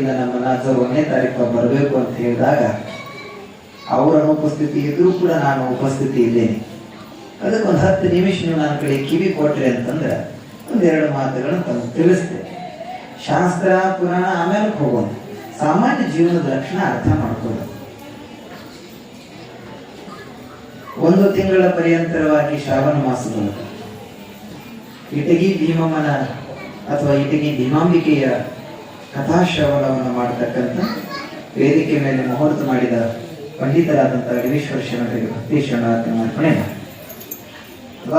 ಕಡೆಯಿಂದ ನಮ್ಮ ಸರ್ ಒಂದನೇ ತಾರೀಕು ಬರಬೇಕು ಅಂತ ಹೇಳಿದಾಗ ಅವರ ಅನುಪಸ್ಥಿತಿ ಇದ್ರೂ ಕೂಡ ನಾನು ಉಪಸ್ಥಿತಿ ಇದ್ದೇನೆ ಅದಕ್ಕೊಂದು ಹತ್ತು ನಿಮಿಷ ನೀವು ನನ್ನ ಕಡೆ ಕಿವಿ ಕೊಟ್ರಿ ಅಂತಂದ್ರೆ ಒಂದೆರಡು ಮಾತುಗಳನ್ನು ತಂದು ತಿಳಿಸ್ತೆ ಶಾಸ್ತ್ರ, ಪುರಾಣ, ಆಮೇಲೆ ಹೋಗೋದು ಸಾಮಾನ್ಯ ಜೀವನದ ಲಕ್ಷಣ ಅರ್ಥ ಮಾಡ್ಕೊಳ್ಳೋದು ಒಂದು ತಿಂಗಳ ಪರ್ಯಂತರವಾಗಿ ಶ್ರಾವಣ ಮಾಸದಲ್ಲಿ ಇಟಗಿ ಭೀಮಮ್ಮನ ಅಥವಾ ಇಟಗಿ ಭೀಮಾಂಬಿಕೆಯ ಕಥಾಶ್ರವಣವನ್ನು ಮಾಡತಕ್ಕಂಥ ವೇದಿಕೆ ಮೇಲೆ ಮುಹೂರ್ತ ಮಾಡಿದ ಪಂಡಿತರಾದಂಥ ಗಣೇಶ್ವರ ಶರಣರಿಗೆ ಭಕ್ತಿ ಶರಣಾರ್ಥಿ ಅರ್ಪಣೆ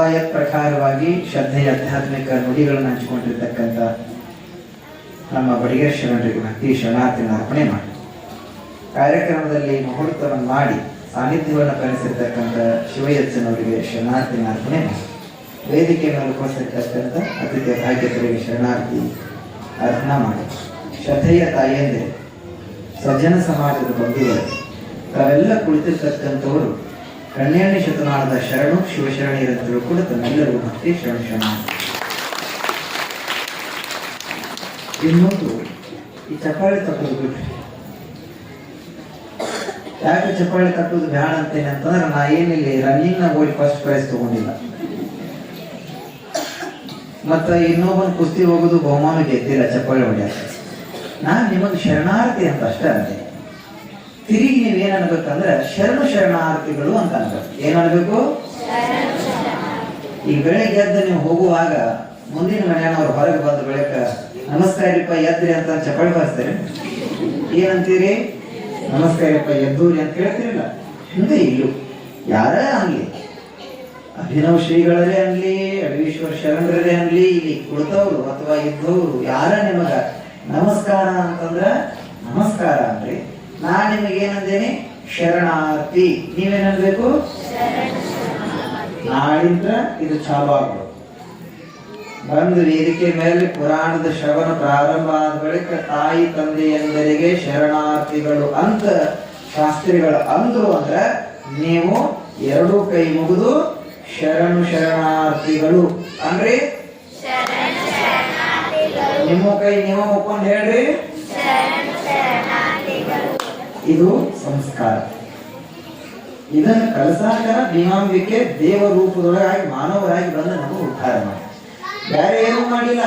ಯತ್ ಪ್ರಕಾರವಾಗಿ ಶ್ರದ್ಧೆಯ ಆಧ್ಯಾತ್ಮಿಕ ನುಡಿಗಳನ್ನು ಹಂಚಿಕೊಂಡಿರ್ತಕ್ಕಂಥ ನಮ್ಮ ಬಡಿಗೇರ್ ಶರಣರಿಗೆ ಭಕ್ತಿ ಶರಣಾರ್ಥಿನ ಅರ್ಪಣೆ ಮಾಡಿ ಕಾರ್ಯಕ್ರಮದಲ್ಲಿ ಮುಹೂರ್ತವನ್ನು ಮಾಡಿ ಸಾನ್ನಿಧ್ಯವನ್ನು ಕಲಿಸಿರ್ತಕ್ಕಂಥ ಶಿವಯಜ್ಜನವರಿಗೆ ಶರಣಾರ್ಥಿನ ಅರ್ಪಣೆ ಮಾಡಿ ವೇದಿಕೆ ಮೇಲೆ ಉಪಸ್ಥಿತಕ್ಕಂಥ ಅತಿಥಿ ಭಾಗ್ಯತರಿಗೆ ಶರಣಾರ್ಥಿ ಅರ್ಪಣೆ ಮಾಡಿ ಶ್ರದ್ಧೆಯ ತಾಯಿಯಂದೆ, ಸಜ್ಜನ ಸಮಾಜದ ಬಂಧುಗಳು, ತಾವೆಲ್ಲ ಕುಳಿತಿರ್ತಕ್ಕಂಥವರು ಕಣ್ಯಾಣಿ ಶತಮಾನದ ಶರಣು ಶಿವಶರಣೀಯರಂತರೂ ಕೂಡ ತಮ್ಮೆಲ್ಲರಿಗೂ ಭಕ್ತಿ ಶರಣ ಶರಣ ಇನ್ನೊಂದು ಈ ಚಪ್ಪಾಳೆ ತಟ್ಟೋದು ಬಿಟ್ರಿ. ಯಾಕೆ ಚಪ್ಪಾಳೆ ತಟ್ಟೋದು ಬ್ಯಾಡ ಅಂತೇನೆ ಅಂತಂದ್ರೆ ನಾ ಏನಿಲ್ಲಿ ರನ್ನಿಂಗ್ ನಾಗ ಓಡಿ ಫಸ್ಟ್ ಪ್ರೈಸ್ ತಗೊಂಡಿಲ್ಲ. ಮತ್ತ ಇನ್ನೊಬ್ಬನ ಕುಸ್ತಿ ಹೋಗೋದು ಬಹುಮಾನ ಗೆದ್ದಿಲ್ಲ ಚಪ್ಪಾಳೆ ಹೊಡ್ಯಾಕ. ನಾನ್ ನಿಮಗೆ ಶರಣಾರ್ಥಿ ಅಂತ ಅಷ್ಟೇ ಅಂದೆ ತಿರುಗಿ ನೀವೇನು ಅನ್ಬೇಕಂದ್ರೆ ಶರಣು ಶರಣಾರ್ಥಿಗಳು ಅಂತ ಅನ್ಬೇಕು. ಏನನ್ಬೇಕು ಈ ಬೆಳಗ್ಗೆ ಎದ್ದು ನೀವು ಹೋಗುವಾಗ ಮುಂದಿನ ಮನೆಯವ್ರು ಹೊರಗೆ ಬಂದು ಬೆಳಕ ನಮಸ್ಕಾರಪ್ಪ ಎದ್ರಿ ಅಂತ ಚಪ್ಪಳಿ ಬರ್ತೀರಿ ಏನಂತೀರಿ? ನಮಸ್ಕಾರಪ್ಪ ಎದ್ದೂರಿ ಅಂತ ಹೇಳ್ತೀರಲ್ಲ ಹಿಂದೆ ಇಲ್ಲು. ಯಾರೇ ಆಗ್ಲಿ. ಅಭಿನವ್ ಶ್ರೀಗಳರೇ ಅನ್ಲಿ ಅಡವೀಶ್ವರ ಶರಣರೇ ಅನ್ಲಿ ಇಲ್ಲಿ ಕುಳಿತವ್ರು ಅಥವಾ ಇದ್ದವರು, ಯಾರ ನಿಮಗ ನಮಸ್ಕಾರ ಅಂತಂದ್ರ ನಮಸ್ಕಾರ ಅನ್ರಿ ನಾ ನಿಮಗೆ ಏನಂದೇನೆ? ಶರಣಾರ್ಥಿ. ನೀವೇನನ್ಬೇಕು? ನಾಳಿಂದ ಇದು ಚಾಲು ಆಗ್ಬೋದು. ಬಂದು ವೇದಿಕೆ ಮೇಲೆ ಪುರಾಣದ ಶ್ರವಣ ಪ್ರಾರಂಭ ಆದ ಬಳಿಕ ತಾಯಿ ತಂದೆಯಂದರಿಗೆ ಶರಣಾರ್ಥಿಗಳು ಅಂತ ಶಾಸ್ತ್ರಿಗಳು ಅಂದ್ರು ಅಂದ್ರೆ ನೀವು ಎರಡು ಕೈ ಮುಗಿದು ಶರಣು ಶರಣಾರ್ಥಿಗಳು. ಅಂದ್ರೆ? ನಿಮ್ಮ ಕೈ ನೀವು ಮುಕ್ಕೊಂಡು ಹೇಳ್ರಿ. ಇದು ಸಂಸ್ಕಾರ. ಇದನ್ನು ಕಲಸಾಕ ಭೀಮಾಂಬಿಕೆ ದೇವ ರೂಪದೊಳಗಾಗಿ ಮಾನವರಾಗಿ ಬಂದು ನಮಗೆ ಉದ್ಧಾರ ಮಾಡಿ. ಬೇರೆ ಏನೂ ಮಾಡಿಲ್ಲ.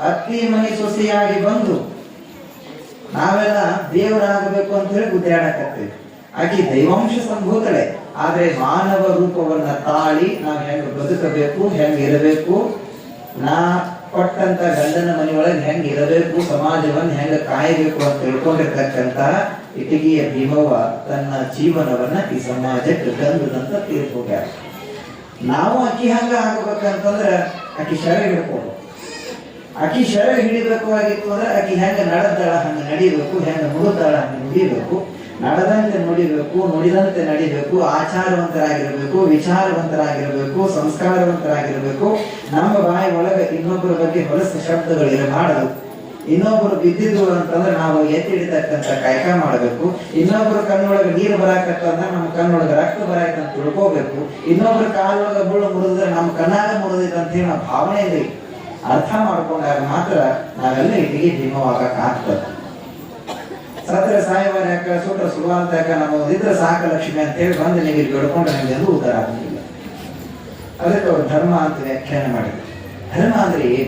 ಅತ್ತಿ ಮನೆ ಸೊಸೆಯಾಗಿ ಬಂದು ನಾವೆಲ್ಲ ದೇವರಾಗಬೇಕು ಅಂತ ಹೇಳಿ ಗುದ್ದಾಡಕತ್ತೀವಿ. ಆಕೆ ದೈವಾಂಶ ಸಂಭೂತಳೆ. ಆದ್ರೆ ಮಾನವ ರೂಪವನ್ನ ತಾಳಿ ನಾವು ಹೆಂಗ್ ಬದುಕಬೇಕು, ಹೆಂಗ್ ಇರಬೇಕು, ನಾ ಕೊಟ್ಟಂತ ಗಂಡನ ಮನೆಯೊಳಗೆ ಹೆಂಗ್ ಇರಬೇಕು ಸಮಾಜವನ್ನ ಹೆಂಗ ಕಾಯಬೇಕು ಅಂತ ತಿಳ್ಕೊಂಡಿರ್ತಕ್ಕಂತ ಇಟಗಿಯ ಭೀಮವ್ವ ತನ್ನ ಜೀವನವನ್ನ ಈ ಸಮಾಜಕ್ಕೆ ತಂದದಂತ ತೀರ್ಪು ನಾವು ಅಕ್ಕಿ ಹಂಗ ಹಾಕಬೇಕಂತಂದ್ರ ಅಕ್ಕಿ ಶರ ಹಿಡ್ಕೊಂಡು ಅಕ್ಕಿ ಶರ ಹಿಡಿಬೇಕು ಆಗಿತ್ತು ಅಂದ್ರೆ ಅಕ್ಕಿ ಹೆಂಗ ನಡದಾಳ ಹಂಗ ನಡಿಬೇಕು, ಹೆಂಗ ನುಡಿದಾಳ ಹಂಗ ನುಡಿಬೇಕು ನಡೆದಂತೆ ನುಡಿಬೇಕು, ನುಡಿದಂತೆ ನಡಿಬೇಕು, ಆಚಾರವಂತರಾಗಿರಬೇಕು, ವಿಚಾರವಂತರಾಗಿರಬೇಕು, ಸಂಸ್ಕಾರವಂತರಾಗಿರಬೇಕು, ನಮ್ಮ ಬಾಯಿ ಒಳಗೆ ಇನ್ನೊಬ್ಬರ ಬಗ್ಗೆ ಹೊಲಸ ಶಬ್ದಗಳು ಇರಬಾರದು ಇನ್ನೊಬ್ಬರು ಬಿದ್ದಿದ್ರು ಅಂತಂದ್ರೆ ನಾವು ಎತ್ತಿಡಿತಕ್ಕಂತ ಕಾಯಕ ಮಾಡಬೇಕು. ಇನ್ನೊಬ್ಬರ ಕಣ್ಣೊಳಗೆ ನೀರು ಬರಾಕತ್ತಂದ್ರೆ ನಮ್ಮ ಕಣ್ಣೊಳಗೆ ರಕ್ತ ಬರಾಕಂತ ತಿಳ್ಕೋಬೇಕು. ಇನ್ನೊಬ್ಬರ ಕಾಲೊಳಗೆ ಮುಳ್ಳು ಮುರಿದ್ರೆ ನಮ್ಮ ಕಣ್ಣಾಗ ಮುರಿದೈತೆ ಅಂತ ಹೇಳಿ ನಾವು ಭಾವನೆ ಇದೆ ಅರ್ಥ ಮಾಡ್ಕೊಂಡಾಗ ಮಾತ್ರ ನಾವೆಲ್ಲ ಇಟ್ಟಿಗೆ ಭೀಮವಾಗಕ್ಕೆ ಆಗ್ತದೆ. ಸತ್ರ ಸಾಯವಾರ ಯಾಕ ಸುಟ್ರ ನಮ್ಮ ಯಾಕ ನಾವು ಇದ್ರೆ ಸಾಕ ಲಕ್ಷ್ಮಿ ಅಂತ ಹೇಳಿ ಬಂದು ನೀವು ಬೆಳ್ಕೊಂಡ್ರೆ ನಿಮಗೆ ಎಲ್ಲೂ ಉದ್ಧಾರ ಆಗುದಿಲ್ಲ ಅದಕ್ಕೆ ಅವರು ಧರ್ಮ ಅಂತ ವ್ಯಾಖ್ಯಾನ ಮಾಡಿದ್ರು. ಧರ್ಮ ಅಂದ್ರೆ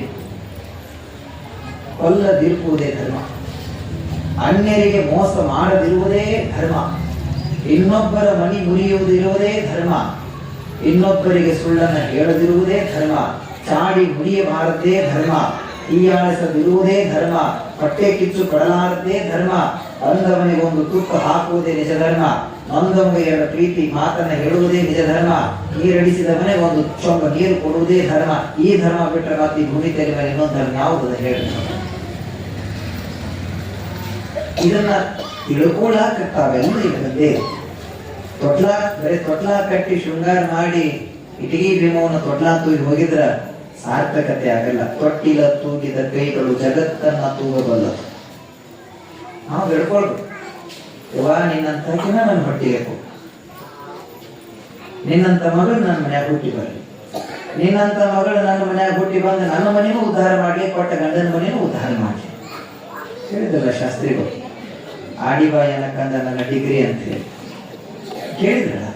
ಕೊಲ್ಲದಿರುವುದೇ ಧರ್ಮ. ಅನ್ಯರಿಗೆ ಮೋಸ ಮಾಡದಿರುವುದೇ ಧರ್ಮ. ಇನ್ನೊಬ್ಬರ ಮನಿ ಮುರಿಯುವುದಿರುವುದೇ ಧರ್ಮ. ಇನ್ನೊಬ್ಬರಿಗೆ ಸುಳ್ಳನ್ನು ಹೇಳದಿರುವುದೇ ಧರ್ಮ. ಚಾಡಿ ಮುರಿಯಬಾರದೇ ಧರ್ಮ. ಈ ಹೀಯಾಳಿಸದಿರುವುದೇ ಧರ್ಮ. ಹೊಟ್ಟೆ ಕಿಚ್ಚು ಕೊಡಲಾರದೇ ಧರ್ಮ. ಅಂದವನಿಗೊಂದು ತುಪ್ಪು ಹಾಕುವುದೇ ನಿಜ ಧರ್ಮ. ನೊಂದವನಿಗೆ ಪ್ರೀತಿ ಮಾತನ್ನ ಹೇಳುವುದೇ ನಿಜ ಧರ್ಮ. ನೀರಡಿಸಿದವನೇ ಒಂದು ಚೊಂಬ ನೀರು ಕೊಡುವುದೇ ಧರ್ಮ. ಈ ಧರ್ಮ ಬಿಟ್ಟರೆ ಮತ್ತೆ ಭೂಮಿ ತೆರೆ ಮೇಲೆ ಇನ್ನೊಂದು ಧರ್ಮ ಯಾವುದು ಹೇಳಿ. ಇದನ್ನ ತಿಳ್ಕೊಳಾಕ ತಾವೆಲ್ಲ ತೊಟ್ಲಾ, ಬರೀ ತೊಟ್ಲಾ ಕಟ್ಟಿ ಶೃಂಗಾರ ಮಾಡಿ, ಇಟಗಿ ಭೀಮವನ್ನು ತೊಟ್ಲಾ ತೂಗಿ ಹೋಗಿದ್ರ ಸಾರ್ಥಕತೆ ಆಗಲ್ಲ. ತೊಟ್ಟಿಲ ತೂಗಿದ ಕೈಗಳು ಜಗತ್ತನ್ನ ತೂಗಬಲ್ಲ. ನಾವು ಹೇಳ್ಕೊಳ್ಬೇಕು. ಯವ್ವ, ನಿನ್ನಂತ ಜನ ನನ್ನ ಹೊಟ್ಟಿಗೆ. ನಿನ್ನಂತ ಮಗಳು ನನ್ನ ಮನ್ಯಾಗ ಹುಟ್ಟಿ ಬರಲಿ ನಿನ್ನಂತ ಮಗಳು ನನ್ನ ಮನ್ಯಾಗ ಹುಟ್ಟಿ ಬಂದು ನನ್ನ ಮನೆಯೂ ಉದ್ಧಾರ ಮಾಡಲಿ, ಕೊಟ್ಟ ಗಂಡನ ಮನೆಯೂ ಉದ್ಧಾರ ಮಾಡಲಿ. ಕೇಳಿದ್ರಲ್ಲ ಶಾಸ್ತ್ರಿಗಳು. ಆಡಿಬಾಯನ ಕಂದ ನನ್ನ ಡಿಗ್ರಿ ಅಂತ ಹೇಳಿ. ಕೇಳಿದ್ರಲ್ಲ?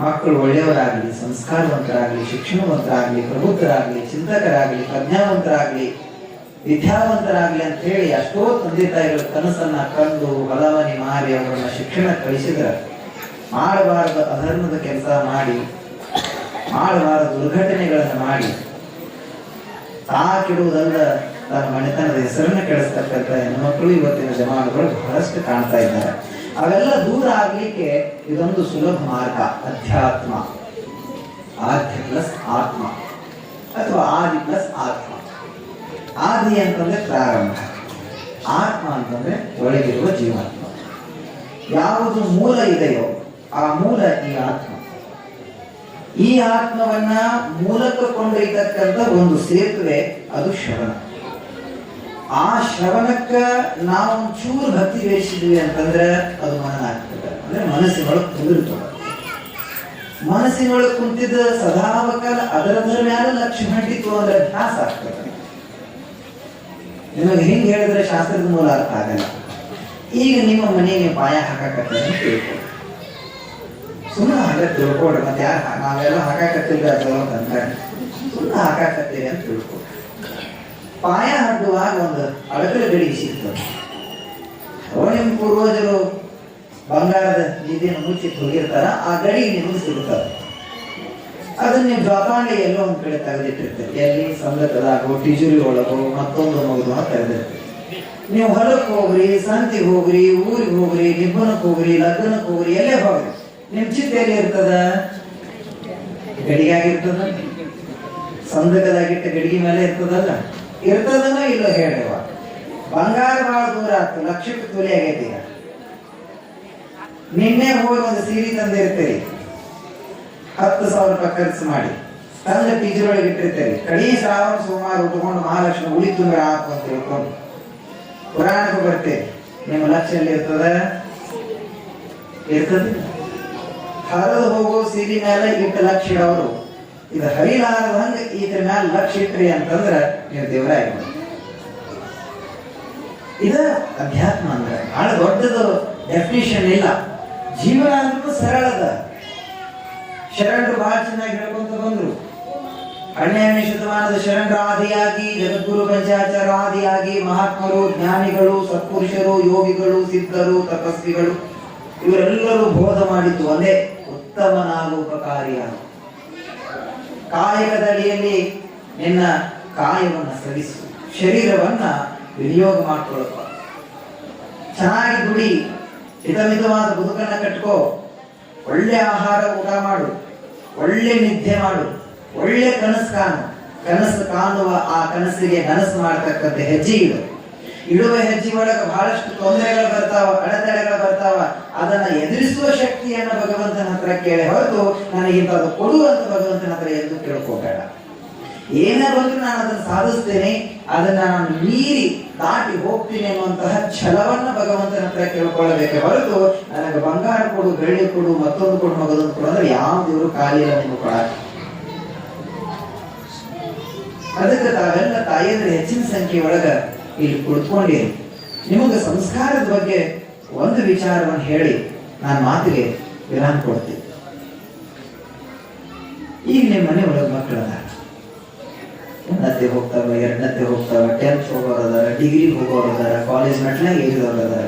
ಮಕ್ಕಳು ಒಳ್ಳೆಯವರಾಗಲಿ, ಸಂಸ್ಕಾರವಂತರಾಗಲಿ, ಶಿಕ್ಷಣವಂತರಾಗಲಿ, ಪ್ರಬುದ್ಧರಾಗಲಿ, ಚಿಂತಕರಾಗಲಿ, ಪ್ರಜ್ಞಾವಂತರಾಗಲಿ, ವಿದ್ಯಾವಂತರಾಗಲಿ ಅಂತ ಹೇಳಿ ಅಷ್ಟೋ ತಂದೆ ತಾಯಿಗಳ ಕನಸನ್ನ ಕಂಡು ಬಲವನಿ ಮಾರಿ ಅವರನ್ನ ಶಿಕ್ಷಣ ಕಳಿಸಿದ್ರ ಮಾಡಬಾರದ ಅಧರ್ಮದ ಕೆಲಸ ಮಾಡಿ, ಮಾಡಬಾರದ ದುರ್ಘಟನೆಗಳನ್ನು ಮಾಡಿ. ತಾ ಕೆಡುವುದಲ್ಲ ತನ್ನ ಮನೆತನದ ಹೆಸರನ್ನ ಕೆಡಿಸ್ತಕ್ಕಂಥ ಹೆಣ್ಮಕ್ಳು ಇವತ್ತಿನ ಜಮಾನುಗಳು ಬಹಳಷ್ಟು ಕಾಣ್ತಾ ಇದ್ದಾರೆ. ಅವೆಲ್ಲ ದೂರ ಆಗ್ಲಿಕ್ಕೆ ಇದೊಂದು ಸುಲಭ ಮಾರ್ಗ, ಅಧ್ಯಾತ್ಮ. ಆದ್ಯ ಪ್ಲಸ್ ಆತ್ಮ ಅಥವಾ ಆದಿ ಪ್ಲಸ್ ಆತ್ಮ. ಆದಿ ಅಂತಂದ್ರೆ ಪ್ರಾರಂಭ. ಆತ್ಮ ಅಂತಂದ್ರೆ ಒಳಗಿರುವ ಜೀವಾತ್ಮ. ಯಾವುದು ಮೂಲ ಇದೆಯೋ ಆ ಮೂಲ ಈ ಆತ್ಮ. ಈ ಆತ್ಮವನ್ನ ಮೂಲಕ್ಕೆ ಕೊಂಡೊಯ್ತಕ್ಕಂಥ ಒಂದು ಸೇತುವೆ, ಅದು ಶ್ರವಣ. ಆ ಶ್ರವಣಕ್ಕ ನಾವು ಒಂಚೂರು ಭಕ್ತಿ ಬೇಯಿಸಿದ್ವಿ ಅಂತಂದ್ರೆ ಅದು ಮನನ ಆಗ್ತದೆ. ಅಂದ್ರೆ ಮನಸ್ಸಿನೊಳಗೆ ಕುಂದಿರ್ತದೆ ಮನಸ್ಸಿನೊಳಗೆ ಕುಂತಿದ್ದ ಸದಾವಕಾಲ ಅದರದ್ರ ಮ್ಯಾಲ ಲಕ್ಷ್ಯ ಹಂಟಿತು ಅಂದ್ರೆ ಧ್ಯಾಸ ಆಗ್ತದೆ. ನಿಮಗೆ ಹಿಂಗೆ ಹೇಳಿದ್ರೆ ಶಾಸ್ತ್ರದ ಮೂಲ ಅರ್ಥ ಆಗಲ್ಲ. ಈಗ ನಿಮ್ಮ ಮನೆಗೆ ಪಾಯ ಹಾಕಕತ್ತೆ ಅಂತ ತಿಳ್ಕೊ ಸುಮ್ಮನೆ ಹಾಗೆ ತಿಳ್ಕೊಡ್ರಿ ಮತ್ತೆ ಯಾರು ನಾವೆಲ್ಲ ಹಾಕಾಕತ್ತಿಲ್ಲ ಅಂತ ಅಂತ ಸುಮ್ಮನೆ ಹಾಕಾಕತ್ತೇವೆ ಅಂತ ತಿಳ್ಕೊ ಪಾಯ ಹಡ್ಡುವಾಗ ಒಂದು ಅಳಕಲ ಗಡಿ ಸಿಗ್ತದೆ ಅವ ನಿಮ್ಮ ಪೂರ್ವಜರು ಬಂಗಾರದ ನಿಧಿಯನ್ನು ಮುಚ್ಚಿ ಹೋಗಿರ್ತಾರ ಆ ಗಡಿಗೆ ನಿಮಗೆ ಸಿಗುತ್ತದೆ. ಅದನ್ನ ನೀವು ಜೋಪಾನ ಎಲ್ಲೋ ಒಂದು ಕಡೆ ತೆಗೆದಿಟ್ಟಿರ್ತೀರಿ. ಎಲ್ಲಿ ಸಂಗತದಾಗೋ ಟಿಜುರಿ ಒಳಗೋ ಮತ್ತೊಂದು ಮಗುದೋ ತೆಗೆದಿರ್ತೀರಿ. ನೀವು ಹೊಲಕ್ಕೆ ಹೋಗ್ರಿ, ಸಂತಿಗೆ ಹೋಗ್ರಿ, ಊರಿಗೆ ಹೋಗ್ರಿ, ನಿಬ್ಬನಕ್ಕೆ ಹೋಗ್ರಿ, ಲಗ್ನಕ್ಕೆ ಹೋಗ್ರಿ, ಎಲ್ಲೇ ಹೋಗ್ರಿ. ನಿಮ್ ಚಿತ್ತ ಎಲ್ಲಿ ಇರ್ತದ? ಗಡಿಗಾಗಿರ್ತದ ಸಂದಕದಾಗಿಟ್ಟ ಗಡಿಗೆ ಮೇಲೆ ಇರ್ತದಲ್ಲ. ಇರ್ತದನೋ ಇಲ್ಲೋ ಹೇಳುವ ಬಂಗಾರ ಬಹಳ ದೂರ ಆಯ್ತು ಲಕ್ಷಕ್ಕೆ ತುಲಿ ಆಗೈತಿ ನಿನ್ನೆ ಹೋಗಿ ಒಂದು ಸೀರೆ ತಂದಿರ್ತೀರಿ. ಹತ್ತು ಸಾವಿರ ರೂಪಾಯಿ ಖರ್ಚು ಮಾಡಿ. ತಂದ ಟೀಚರೊಳಗೆ ಇಟ್ಟಿರ್ತೀರಿ. ಕಡಿ ಶ್ರಾವಣ ಸೋಮವಾರ ಉಟ್ಕೊಂಡು ಮಹಾಲಕ್ಷ್ಮಿ ಉಳಿ ತುಂಬ್ರ ಆತು ಅಂತ ಹೇಳ್ಕೊಂಡು ಪುರಾಣಕ್ಕೆ ಬರ್ತೇವೆ ನಿಮ್ಮ ಲಕ್ಷ ಎಲ್ಲಿ ಇರ್ತದ? ಇರ್ತದೆ. ಹರಿದು ಹೋಗೋ ಸೀರೆ ಮೇಲೆ ಇಟ್ಟು ಲಕ್ಷ ಇಡೋರು. ಇದು ಹರಿಲಾರದಂಗ ಇದ್ರ ಮೇಲೆ ಲಕ್ಷ ಇಟ್ರಿ ಅಂತಂದ್ರ ನೀವು ದೇವರಾಗಿ ಇದ ಅಧ್ಯಾತ್ಮ ಅಂದ್ರೆ ಬಹಳ ದೊಡ್ಡದು ಡೆಫಿನಿಷನ್ ಇಲ್ಲ. ಜೀವನ ಅಂದ್ರೂ ಸರಳದ. ಶರಣರು ಬಹಳ ಚೆನ್ನಾಗಿ ಹೇಳ್ಕೊಂತ ಬಂದ್ರು. ಹನ್ನೆರಡನೇ ಶತಮಾನದ ಶರಣರ ಆದಿಯಾಗಿ ಜಗದ್ಗುರು ಪಂಚಾಚಾರ ಆದಿಯಾಗಿ ಮಹಾತ್ಮರು, ಜ್ಞಾನಿಗಳು, ಸತ್ಪುರುಷರು, ಯೋಗಿಗಳು, ಸಿದ್ಧರು, ತಪಸ್ವಿಗಳು, ಇವರೆಲ್ಲರೂ ಬೋಧ ಮಾಡಿದ್ದು ಅದೇ ಉತ್ತಮನಾಗುಪಕಾರಿಯಾಗ ಕಾಯಕದಡಿಯಲ್ಲಿ ನಿನ್ನ ಕಾಯವನ್ನ ಸರಿಸು ಶರೀರವನ್ನ ವಿನಿಯೋಗ ಮಾಡ್ಕೊಳಪ್ಪ ಚೆನ್ನಾಗಿ ದುಡಿ, ಹಿತಮಿತವಾದ ಬದುಕನ್ನ ಕಟ್ಕೋ. ಒಳ್ಳೆ ಆಹಾರ, ಊಟ ಮಾಡು. ಒಳ್ಳೆ ನಿದ್ದೆ ಮಾಡು. ಒಳ್ಳೆ ಕನಸು ಕಾಣು. ಕನಸು ಕಾಣುವ ಆ ಕನಸಿಗೆ ನನಸು ಮಾಡತಕ್ಕಂಥ ಹೆಜ್ಜೆ ಇಡು. ಇಡುವ ಹೆಜ್ಜೆ ಒಳಗೆ ಬಹಳಷ್ಟು ತೊಂದರೆಗಳು ಬರ್ತಾವ, ಅಡೆತಡೆಗಳು ಬರ್ತಾವ. ಅದನ್ನ ಎದುರಿಸುವ ಶಕ್ತಿಯನ್ನ ಭಗವಂತನ ಹತ್ರ ಕೇಳಿ ಹೊರತು ನನಗಿಂತದ್ದು ಕೊಡುವಂತ ಭಗವಂತನ ಹತ್ರ ಎಂದು ಕೇಳ್ಕೋಬೇಡ. ಏನೇ ನಾನು ಅದನ್ನು ಸಾಧಿಸ್ತೇನೆ, ಅದನ್ನ ನಾನು ಮೀರಿ ದಾಟಿ ಹೋಗ್ತೀನಿ ಅನ್ನುವಂತಹ ಛಲವನ್ನ ಭಗವಂತನ ಹತ್ರ ಕೇಳ್ಕೊಳ್ಳಬೇಕೆ ಹೊರತು ನನಗೆ ಬಂಗಾರ ಕೊಡು, ಬೆಳ್ಳಿ ಕೊಡು, ಮತ್ತೊಂದು ಕೊಡು ಮಗದೊಂದು ಕೊಡು ಅಂದ್ರೆ ಯಾವ ದೇವರು ಖಾಲಿ ಇಲ್ಲ ನಿಮ್ಗೆ ಕೊಡಕ್ಕೆ. ಅದಕ್ಕೆ ತಾವೆಲ್ಲ ತಾಯಿಯಂದ್ರೆ ಹೆಚ್ಚಿನ ಸಂಖ್ಯೆ ಒಳಗ ಇಲ್ಲಿ ಕುಳಿತುಕೊಂಡಿರಿ ನಿಮಗೆ ಸಂಸ್ಕಾರದ ಬಗ್ಗೆ ಒಂದು ವಿಚಾರವನ್ನು ಹೇಳಿ, ನಾನು ಮಾತಿಗೆ ವಿರಾಮ ಕೊಡ್ತೀನಿ. ಈಗ ನಿಮ್ಮ ಮನೆ ಒಳಗೆ ಒಂದತ್ತೆ ಹೋಗ್ತಾವ ಎರಡನತ್ತೆ ಹೋಗ್ತಾವ ಟೆಂತ್ ಹೋಗೋರು ಅದಾರ ಡಿಗ್ರಿ ಹೋಗೋರು ಅದಾರ ಕಾಲೇಜ್ ಮೆಟ್ಲಾಗ ಏರಿದವ್ರು ಅದಾರ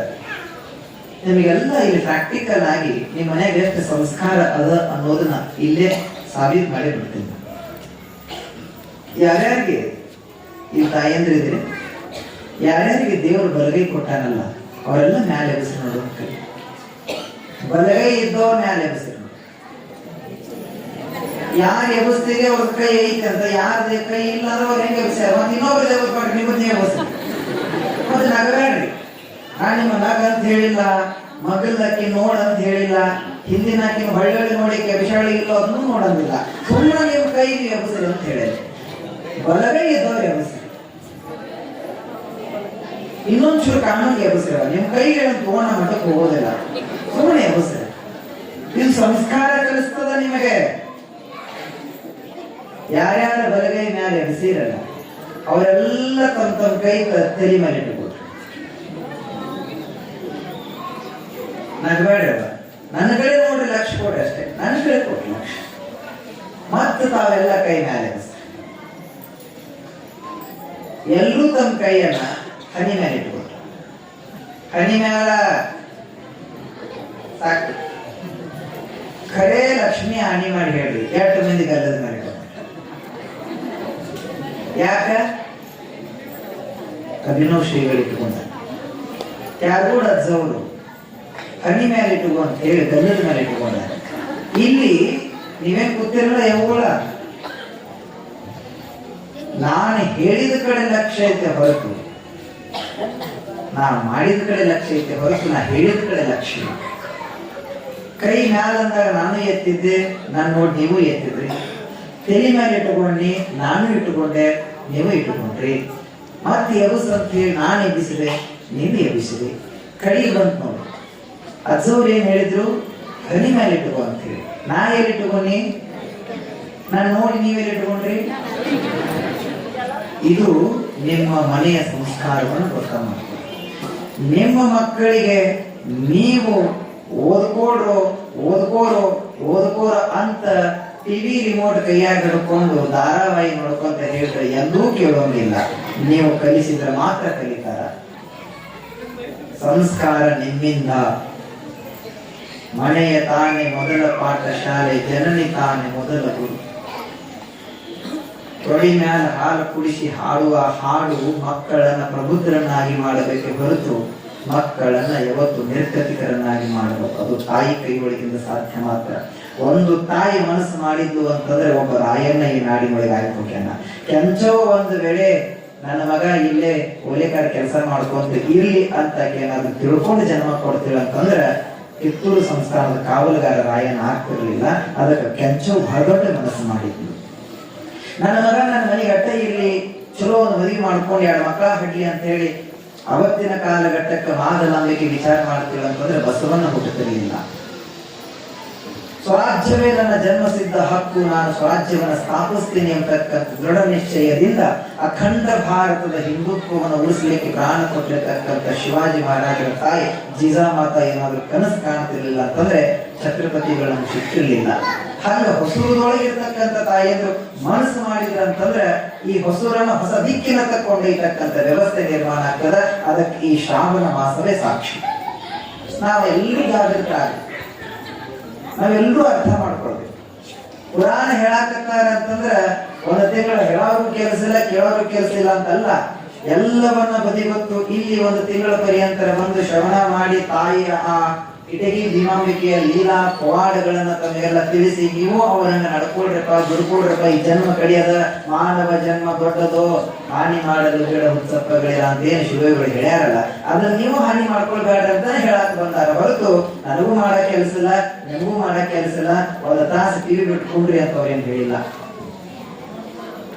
ನಿಮಗೆಲ್ಲ ಇಲ್ಲಿ ಪ್ರಾಕ್ಟಿಕಲ್ ಆಗಿ ನಿಮ್ಮ ಮನೆಯಾಗ ಎಷ್ಟು ಸಂಸ್ಕಾರ ಅದ ಅನ್ನೋದನ್ನ ಇಲ್ಲೇ ಸಾಬೀತು ಮಾಡಿ ಬಿಡ್ತೀನಿ. ಯಾರ್ಯಾರಿಗೆ ಈ ತಾಯಂದ್ರಿದ್ರೆ ಯಾರ್ಯಾರಿಗೆ ದೇವರು ಬಲಗೈ ಕೊಟ್ಟಾನಲ್ಲ, ಅವರೆಲ್ಲ ಮ್ಯಾಲೆ ಎಬ್ಬಿಸಿ ನೋಡೋದು ಬಲಗೈ ಇದ್ದವ್ರ ಮ್ಯಾಲೆ ಯಾರು ಎಬ್ಬಿಸ್ತೀರಿ ಅವ್ರ ಕೈ ಐತಂತ ಯಾರ್ದ ಕೈ ಇಲ್ಲ ಅಂದ್ರೆ ಅವ್ರು ಹೆಂಗೆ ಎಬ್ಬಿಸ್ಯಾರ ಮತ್ತೆ ಇನ್ನೊಬ್ರದ್ದು ಎಬ್ಬಿಸ್ಬೇಡ್ರಿ ನಿಮ್ಮನ್ನ ಎಬ್ಬಿಸ್ರಿ ಮತ್ತೆ ನಗಬೇಡ್ರಿ ನಾನು ನಿಮ್ಮ ನಗ ಅಂತ ಹೇಳಿಲ್ಲ, ಮಗಲ್ದಾಕಿ ನೋಡ ಅಂತ ಹೇಳಿಲ್ಲ ಹಿಂದಿನ ಆಕಿನ ಹೊಳ್ಳಿ ನೋಡಿ ಕೆಬಿಶಾಳಿ ಇಲ್ಲ ಅದನ್ನು ನೋಡಂಗಿಲ್ಲ ಸುಮ್ಮನೆ ನಿಮ್ಮ ಕೈ ಎಬ್ಬಿಸ್ರಿ ಅಂತ ಹೇಳಿದೆ ಬಲಗೈ ಇದ್ದವ್ರು ಎಬ್ಬಿಸ್ರಿ ಇನ್ನೊಂದ್ ಚೂರು ಕಾಮನ್ಗೆ ನಿಮ್ ಕೈಗಳನ್ನು ತೋಣ ಮಟ್ಟಕ್ಕೆ ಹೋಗೋದಿಲ್ಲ. ಸುಮ್ಮನೆ ಎಬ್ಬಿಸ್ರಿ ಇದು ಸಂಸ್ಕಾರ ಕಲಿಸ್ತದ ನಿಮಗೆ. ಯಾರ್ಯಾರ ಬಲಗೈ ಮ್ಯಾಲೆ ಎಬ್ಬಿಸಿರಲ್ಲ ಅವರೆಲ್ಲ ತಮ್ಮ ತಮ್ಮ ಕೈ ತಲೆ ಮೇಲೆ ಇಟ್ಕೊಟ್ರು ನಗಬೇಡ್ರವ ನನ್ನ ಕಡೆ ನೋಡ್ರಿ ಲಕ್ಷ ಕೊಡ್ರಿ ಅಷ್ಟೇ. ನನ್ನ ಕಡೆ ಕೊಟ್ಟು ಲಕ್ಷ. ಮತ್ತೆ ತಾವೆಲ್ಲ ಕೈ ಮೇಲೆ. ಎಲ್ಲರೂ ತಮ್ಮ ಕೈಯನ್ನ ಹನಿ ಮೇಲೆ ಇಟ್ಕೊಟ್ರು ಹನಿ ಮ್ಯಾಲ ಸಾಕು. ಖರೇ ಲಕ್ಷ್ಮಿ ಹಾನಿ ಮಾಡಿ ಹೇಳ್ರಿ. ಎಷ್ಟು ಮಂದಿ ಗಲ್ಲದ ಮೇಲೆ? ಯಾಕ? ಅಭಿನವ್ ಶ್ರೀಗಳು ಇಟ್ಕೊಂಡ ಅಜ್ಜವರು ಹನಿ ಮೇಲೆ ಇಟ್ಟುಕೊ ಅಂತ ಹೇಳಿ ಗಂಧದ ಮೇಲೆ ಇಟ್ಟುಕೊಂಡ. ಇಲ್ಲಿ ನೀವೇನ್ ಕೂತಿರಲ್ಲ ಯಾವುಗಳ ನಾನು ಹೇಳಿದ ಕಡೆ ಲಕ್ಷ್ಯ ಐತೆ ಹೊರತು. ನಾ ಮಾಡಿದ ಕಡೆ ಲಕ್ಷ್ಯ ಐತೆ ಹೊರತು, ನಾ ಹೇಳಿದ ಕಡೆ ಲಕ್ಷ್ಯ. ಕೈ ಮ್ಯಾಲಂದಾಗ ನಾನು ಎತ್ತಿದ್ದೆ ನಾನು ನೋಡಿ ನೀವು ಎತ್ತಿದ್ರಿ. ತಲೆ ಮೇಲೆ ಇಟ್ಟುಕೊಂಡಿ, ನಾನು ಇಟ್ಟುಕೊಂಡೆ ನೀವು ಇಟ್ಟುಕೊಂಡ್ರಿ. ಮತ್ತೆ ಎಬಸ್ ಅಂತ ಹೇಳಿ ನಾನು ಎಬ್ಬಿಸಿದೆ ನೀವು ಎಬ್ಬಿಸಿದೆ. ಕಡಿ ಬಂತು ನೋಡಿ. ಅಜ್ಜವ್ರು ಏನು ಹೇಳಿದ್ರು? ಹನಿ ಮೇಲೆ ಇಟ್ಟುಕೋ ಅಂತ ಹೇಳಿ. ನಾ ಎಲ್ಲಿ ಇಟ್ಟುಕೊನಿ ನಾನು ನೋಡಿ ನೀವೆಲ್ಲಿ ಇಟ್ಟುಕೊಂಡ್ರಿ ಇದು ನಿಮ್ಮ ಮನೆಯ ಸಂಸ್ಕಾರವನ್ನು ಗೊತ್ತ ಮಾಡ್ತೀವಿ ನಿಮ್ಮ ಮಕ್ಕಳಿಗೆ ನೀವು ಓದ್ಕೋಡ್ರು, ಓದ್ಕೋರು, ಓದ್ಕೋರ ಅಂತ ಟಿವಿ ರಿಮೋಟ್ ಕೈಯಾಗ ಹಿಡ್ಕೊಂಡು ಧಾರಾವಾಹಿ ನೋಡ್ಕೊಂತ ಹೇಳಿದ್ರೆ ಎಂದೂ ಕೇಳೋಂಗಿಲ್ಲ ನೀವು ಕಲಿಸಿದ್ರೆ ಮಾತ್ರ ಕಲಿತಾರ. ಸಂಸ್ಕಾರ ನಿಮ್ಮಿಂದ. ಮನೆಯ ತಾನೆ ಮೊದಲ ಪಾಠಶಾಲೆ, ಜನನಿ ತಾನೆ ಮೊದಲ ಗುರು. ತೊಡಿ ಮ್ಯಾಲ ಹಾಲು ಕುಡಿಸಿ ಹಾಡುವ ಹಾಡು ಮಕ್ಕಳನ್ನ ಪ್ರಬುದ್ಧರನ್ನಾಗಿ ಮಾಡಬೇಕು ಹೊರತು ಮಕ್ಕಳನ್ನ ಯಾವತ್ತು ನಿರ್ಗತಿಕರನ್ನಾಗಿ ಮಾಡಬೇಕು. ಅದು ತಾಯಿ ಕೈ ಒಳಗಿಂದ ಸಾಧ್ಯ ಮಾತ್ರ. ಒಂದು ತಾಯಿ ಮನಸ್ಸು ಮಾಡಿದ್ದು ಅಂತಂದ್ರೆ ಒಬ್ಬ ರಾಯಣ್ಣ ಈ ನಾಡಿನೊಳಗೆ ಆಗಿಬಿಟ್ಯಾನ ಕೆಂಚೋ ಒಂದು ವೇಳೆ ನನ್ನ ಮಗ ಇಲ್ಲೇ ಓಲೆಕಾರ ಕೆಲಸ ಮಾಡ್ಕೊಂತ ಇರ್ಲಿ ಅಂತ ಏನಾದ್ರು ತಿಳ್ಕೊಂಡು ಜನ್ಮ ಕೊಡ್ತೀವಿ ಅಂತಂದ್ರೆ ಕಿತ್ತೂರು ಸಂಸ್ಥಾನದ ಕಾವಲುಗಾರ ರಾಯಣ್ಣ ಆಗ್ತಿರ್ಲಿಲ್ಲ. ಅದಕ್ಕೆ ಕೆಂಚೋ ಬಹಳ ದೊಡ್ಡ ಮನಸ್ಸು ಮಾಡಿದ್ವಿ ನನ್ನ ಮಗ ನನ್ನ ಮನೆಗೆ ಅಟ್ಟ ಇರ್ಲಿ, ಚಲೋ ಒಂದು ಮದುವೆ ಮಾಡ್ಕೊಂಡು ಎರಡು ಮಕ್ಕಳ ಹಡ್ಲಿ ಅಂತ ಹೇಳಿ ಅವತ್ತಿನ ಕಾಲಘಟ್ಟಕ್ಕೆ ಮಾದಲಾಂಬಿಕೆ ವಿಚಾರ ಮಾಡ್ತೀವಿ ಅಂತಂದ್ರೆ ಬಸವನ್ನ ಹುಟ್ಟುತ್ತಿರಲಿಲ್ಲ ಸ್ವರಾಜ್ಯವೇ ನನ್ನ ಜನ್ಮಸಿದ್ಧ ಹಕ್ಕು, ನಾನು ಸ್ವರಾಜ್ಯವನ್ನು ಸ್ಥಾಪಿಸ್ತೀನಿ ಅಂತಕ್ಕಂಥ ದೃಢ ನಿಶ್ಚಯದಿಂದ ಅಖಂಡ ಭಾರತದ ಹಿಂದುತ್ವವನ್ನು ಉಳಿಸಲಿಕ್ಕೆ ಪ್ರಾಣ ಕೊಟ್ಟಿರತಕ್ಕಂಥ ಶಿವಾಜಿ ಮಹಾರಾಜರ ತಾಯಿ ಜೀಜಾ ಮಾತಾ ಏನಾದರೂ ಕನಸು ಕಾಣ್ತಿರ್ಲಿಲ್ಲ ಅಂತಂದ್ರೆ ಛತ್ರಪತಿಗಳನ್ನು ಸಿಕ್ಕಿರ್ಲಿಲ್ಲ. ಹಂಗ ಹೊಸೂರದೊಳಗಿರ್ತಕ್ಕಂಥ ತಾಯಿಯಂದ್ರು ಮನಸ್ಸು ಮಾಡಿದ್ರ ಅಂತಂದ್ರೆ ಈ ಹೊಸೂರನ್ನ ಹೊಸ ದಿಕ್ಕಿನ ಇರ್ತಕ್ಕಂಥ ವ್ಯವಸ್ಥೆ ನಿರ್ಮಾಣ ಆಗ್ತದ. ಅದಕ್ಕೆ ಈ ಶ್ರಾವಣ ಮಾಸವೇ ಸಾಕ್ಷಿ. ನಾವೆಲ್ಲರೂ ಜಾಗೃತ ಆಗ್ಬೇಕು ನಾವೆಲ್ಲರೂ ಅರ್ಥ ಮಾಡ್ಕೊಳ್ಬೇಕು. ಪುರಾಣ ಹೇಳಾಕತ್ತಾರ ಅಂತಂದ್ರ ಒಂದು ತಿಂಗಳು ಹೇಳೋರು ಕೆಲಸ ಕೇಳೋರು ಕೆಲಸ ಇಲ್ಲ ಅಂತಲ್ಲ, ಎಲ್ಲವನ್ನ ಬದಿಗೊತ್ತು ಇಲ್ಲಿ ಒಂದು ತಿಂಗಳ ಪರ್ಯಂತರ ಬಂದು ಶ್ರವಣ ಮಾಡಿ ತಾಯಿಯ ಆ ಇಟಗಿ ಭೀಮಾಂಬಿಕೆಯ ಲೀಲಾ ಪವಾಡಗಳನ್ನ ತಮಗೆಲ್ಲ ತಿಳಿಸಿ, ನೀವು ಅವರನ್ನ ನಡ್ಕೊಳ್ರಪ್ಪ, ದುಡ್ಕೊಳ್ರಪ್ಪ, ಈ ಜನ್ಮ ಕಡಿಯದ ಮಾನವ ಜನ್ಮ ದೊಡ್ಡದು. ಹಾನಿ ಮಾಡಲು ಬೇಡ ಹುತ್ಸಪ್ಪಗಳಿಲ್ಲ ಅಂತ ಏನು ಶಿವಗಳು ಹೇಳ್ಯಾರಲ್ಲ, ಅದನ್ನ ನೀವು ಹಾನಿ ಮಾಡ್ಕೊಳ್ಬೇಡ ಅಂತ ಹೇಳಕ್ ಬಂದಾರ. ಹೊರತು ನನಗೂ ಮಾಡಕ್ ಕೆಲಸ ಇಲ್ಲ, ನಿಮಗೂ ಮಾಡಕ್ ಕೆಲಸ ಇಲ್ಲ. ಒಂದ್ ತಾಸು ಟಿವಿ ಬಿಟ್ಕೊಂಡ್ರಿ ಅಂತ ಅವ್ರೇನ್ ಹೇಳಿಲ್ಲ.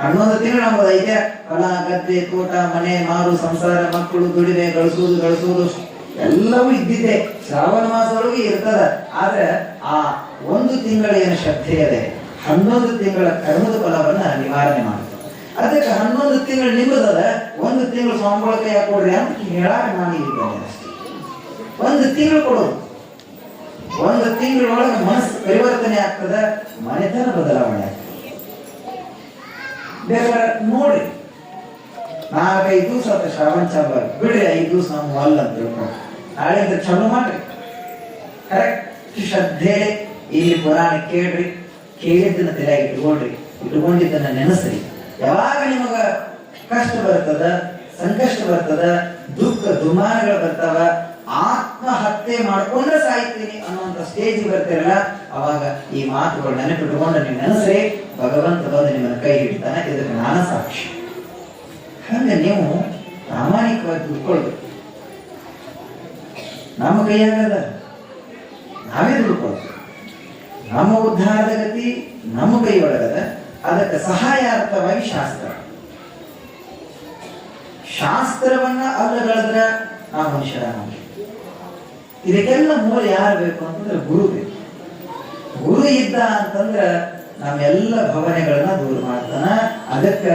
ಹನ್ನೊಂದು ತಿಂಗಳು ನಮ್ಮದು ಐತೆ ಹೊಲ, ಗದ್ದೆ, ತೋಟ, ಮನೆ, ಮಾರು, ಸಂಸಾರ, ಮಕ್ಕಳು, ದುಡಿಮೆ ಗಳಿಸುವುದು ಗಳಿಸುವುದು ಎಲ್ಲವೂ ಇದ್ದಿದೆ. ಶ್ರಾವಣ ಮಾಸದೊಳಗೆ ಇರ್ತದ. ಆದ್ರೆ ಆ ಒಂದು ತಿಂಗಳ ಏನು ಶ್ರದ್ಧೆ ಇದೆ ಹನ್ನೊಂದು ತಿಂಗಳ ಕರ್ಮದ ಫಲವನ್ನ ನಿವಾರಣೆ ಮಾಡುತ್ತೆ. ಅದಕ್ಕೆ ಹನ್ನೊಂದು ತಿಂಗಳು ನಿಮ್ಮದದ ಒಂದು ತಿಂಗಳು ಸ್ವಾಮಿಗಳ ಕೈ ಕೊಡ್ರಿ ಅಂತ ಹೇಳಾಕ ನಾನು ಅಷ್ಟೇ. ಒಂದು ತಿಂಗಳು ಕೊಡೋದು ಒಂದು ತಿಂಗಳೊಳಗೆ ಮನಸ್ಸು ಪರಿವರ್ತನೆ ಆಗ್ತದ, ಮನೆತನ ಬದಲಾವಣೆ ಆಗ್ತದೆ. ಬೇಕಾದ್ರೆ ನೋಡ್ರಿ. ನಾಲ್ಕೈದು ದಿವಸ ಆತ ಶ್ರಾವಣ ಆಗಿ ಬಿಡ್ರಿ, ಐದು ದಿವಸ ನಮ್ಮ ಅಲ್ಲ ಅಂತ ತಿಳ್ಕೊಂಡು ನಾಳೆಯಿಂದ ಚಲೋ ಮಾಡ್ರಿ. ಕರೆಕ್ಟ್ ಶ್ರದ್ಧೆ ಇಲ್ಲಿ ಪುರಾಣ ಕೇಳ್ರಿ, ಕೇಳಿದ್ದನ್ನ ತಲೆಯಾಗಿ ಇಟ್ಕೊಳ್ರಿ ಇಟ್ಕೊಂಡಿದ್ದನ್ನ ನೆನೆಸ್ರಿ. ಯಾವಾಗ ನಿಮಗ ಕಷ್ಟ ಬರ್ತದ, ಸಂಕಷ್ಟ ಬರ್ತದ, ದುಃಖ, ದುಮಾನಗಳು ಬರ್ತಾವ, ಆತ್ಮಹತ್ಯೆ ಮಾಡ್ಕೊಂಡ್ರೆ ಸಾಯ್ತೀನಿ ಅನ್ನುವಂತ ಸ್ಟೇಜ್ ಬರ್ತಿರಲ್ಲ, ಅವಾಗ ಈ ಮಾತುಗಳು ನೆನಪಿಟ್ಕೊಂಡು ನೀವು ನೆನೆಸ್ರಿ. ಭಗವಂತ ಬಂದು ನಿಮ್ಮನ್ನ ಕೈ ಹಿಡಿತಾನೆ, ಇದಕ್ಕೆ ನಾನು ಸಾಕ್ಷಿ. ಹಂಗ ನೀವು ಪ್ರಾಮಾಣಿಕವಾಗಿ ದುಡ್ಕೊಳ್ಬೇಕು ನಮ್ಮ ಕೈಯಾಗದ ನಾವೇ ದುಡ್ಕೊಳ್ಬೇಕು ನಮ್ಮ ಉದ್ಧಾರದ ಗತಿ ನಮ್ಮ ಕೈಯೊಳಗದ. ಅದಕ್ಕೆ ಸಹಾಯಾರ್ಥವಾಗಿ ಶಾಸ್ತ್ರ. ಶಾಸ್ತ್ರವನ್ನ ಅಲ್ಲಗಳೆದ್ರ ನಾವು ಮನುಷ್ಯರ ಇದಕ್ಕೆಲ್ಲ ಮೂಲ ಯಾರು ಬೇಕು ಅಂತಂದ್ರೆ ಗುರು ಬೇಕು. ಗುರು ಇದ್ದ ಅಂತಂದ್ರ ನಮ್ಮೆಲ್ಲ ಭವನೆಗಳನ್ನ ದೂರ ಮಾಡ್ತಾನ. ಅದಕ್ಕ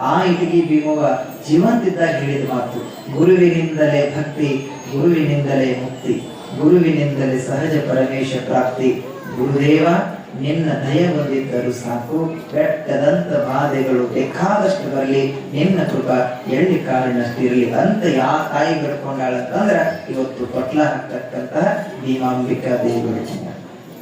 ಆ ಇಟಗಿ ಭೀಮವ ಜೀವಂತಿದ್ದಾಗ ಹೇಳಿದ ಮಾತು, ಗುರುವಿನಿಂದಲೇ ಭಕ್ತಿ, ಗುರುವಿನಿಂದಲೇ ಮುಕ್ತಿ, ಗುರುವಿನಿಂದಲೇ ಸಹಜ ಪರಮೇಶ ಪ್ರಾಪ್ತಿ. ಗುರುದೇವ, ನಿನ್ನ ದಯ ಬಂದಿದ್ದರೂ ಸಾಕು, ಬೆಟ್ಟದಂತ ಬಾಧೆಗಳು ಬೇಕಾದಷ್ಟು ಬರಲಿ, ನಿನ್ನ ಕೃಪ ಎಳ್ಳಿ ಕಾಲಿನಷ್ಟಿರಲಿ ಅಂತ ಯಾ ತಾಯಿ ಬೇಡ್ಕೊಂಡಾಳಂತಂದ್ರ ಇವತ್ತು ಪಟ್ಲ ಹಾಕ್ತಕ್ಕಂತಹ ಭೀಮಾಂಬಿಕಾ ದೇವಿಗಳು